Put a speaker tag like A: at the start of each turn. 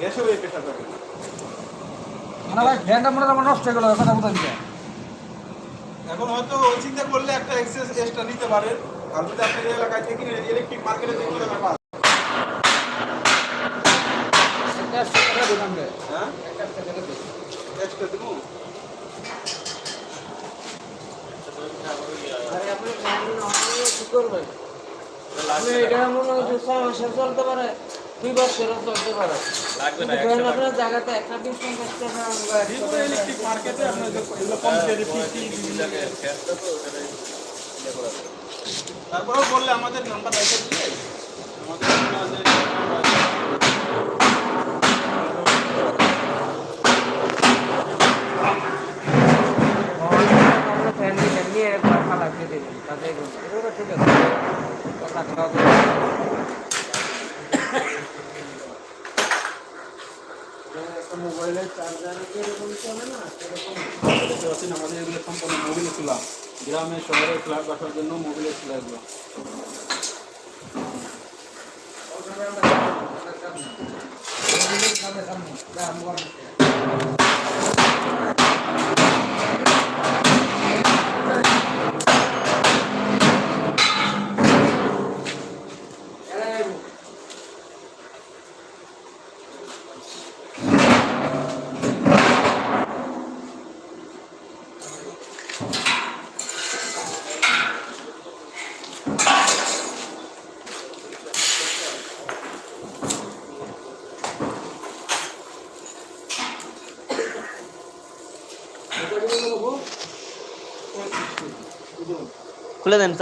A: গ্যাসেও এই না
B: মানে ভাই ফ্যানটা মনে হয় আমার নষ্ট হয়ে গেল কথা বলতে দিকে
A: এখন হয়তো ওই চিন্তা করলে একটা এক্সেস এক্সট্রা নিতে পারেন। আর যদি আপনার এই এলাকায় থেকে ইলেকট্রিক মার্কেটে থেকে পান হ্যাঁ? এক্সট্রা দেবো।
C: আরে আপনি কি করবেন? আপনি এটা মনে হয় ছয় মাসে চলতে পারে দুই বছরও চলতে পারে। আপনার জায়গাতে একটা পঞ্চাশ টাকা
A: তারপরেও বললে আমাদের নাম্বার রেখে দিলে
C: আমরা নিয়ে নিয়ে একবার খালা দিয়ে দেবেন এগুলো ঠিক আছে। মোবাইলের চার্জারে যেরকম চলে না সেরকম
A: দেখতে পাচ্ছেন আমাদের এগুলো সম্পূর্ণ মোবিলে চুলা গ্রামে শহরে ফ্ল্যাট বাসার জন্য মোবিলের চুলা এগুলো
D: খুলে দেন